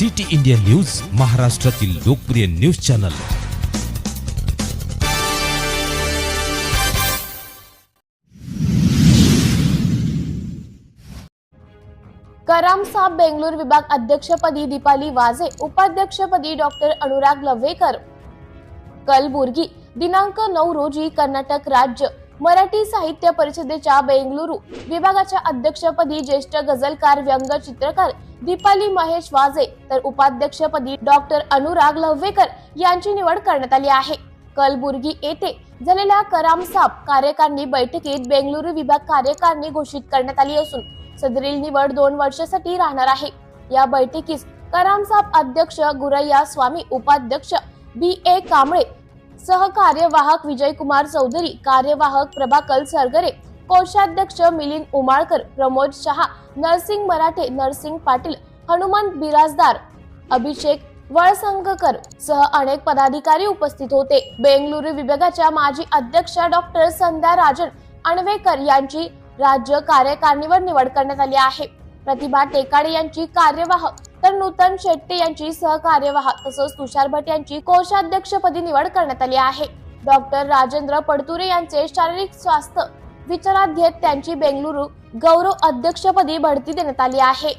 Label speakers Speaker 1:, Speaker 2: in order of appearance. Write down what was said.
Speaker 1: City India news महाराष्ट्रातील लोकप्रिय news channel.
Speaker 2: करामसाब साहेब बेंगळूर विभाग अध्यक्षपदी दीपाली वाजे उपाध्यक्षपदी डॉक्टर अनुराग लव्हेकर. कलबुर्गी दिनांक नऊ रोजी कर्नाटक राज्य. मराठी साहित्य परिषदेच्या बेंगळुरू विभागाच्या अध्यक्षपदी ज्येष्ठ गझलकार व्यंगचित्रकार दीपाली महेश वाजे तर उपाध्यक्षपदी डॉक्टर अनुराग लव्हेकर यांची निवड करण्यात आली आहे. कलबुर्गी येथे झालेल्या करामसाप कार्यकारिणी बैठकीत बेंगळुरू विभाग कार्यकारिणी घोषित करण्यात आली असून सदरील निवड दोन वर्षासाठी राहणार आहे. या बैठकीस करामसाप अध्यक्ष गुरैया स्वामी उपाध्यक्ष बी ए कांबळे सहकार्यवाहक विजयकुमार चौधरी कार्यवाहक प्रभाकल सरगरे कोषाध्यक्ष मिलिंद उमाळकर प्रमोद शहा नरसिंग मराठे नरसिंग पाटील हनुमंत बिराजदार अभिषेक वळसंगकर सह अनेक पदाधिकारी उपस्थित होते. बेंगळुरू विभागाच्या माजी अध्यक्ष डॉक्टर संध्या राजन अणवेकर यांची राज्य कार्यकारिणीवर निवड करण्यात आली आहे. प्रतिभा टेकाडे यांची कार्यवाह तर नूतन शेट्टी यांची सहकार्यवाह तसंच तुषार भट यांची कोषाध्यक्षपदी निवड करण्यात आली आहे. डॉक्टर राजेंद्र पडतुरे यांचे शारीरिक स्वास्थ्य विचारात घेत त्यांची बेंगळुरू गौरव अध्यक्षपदी भरती देण्यात आली आहे.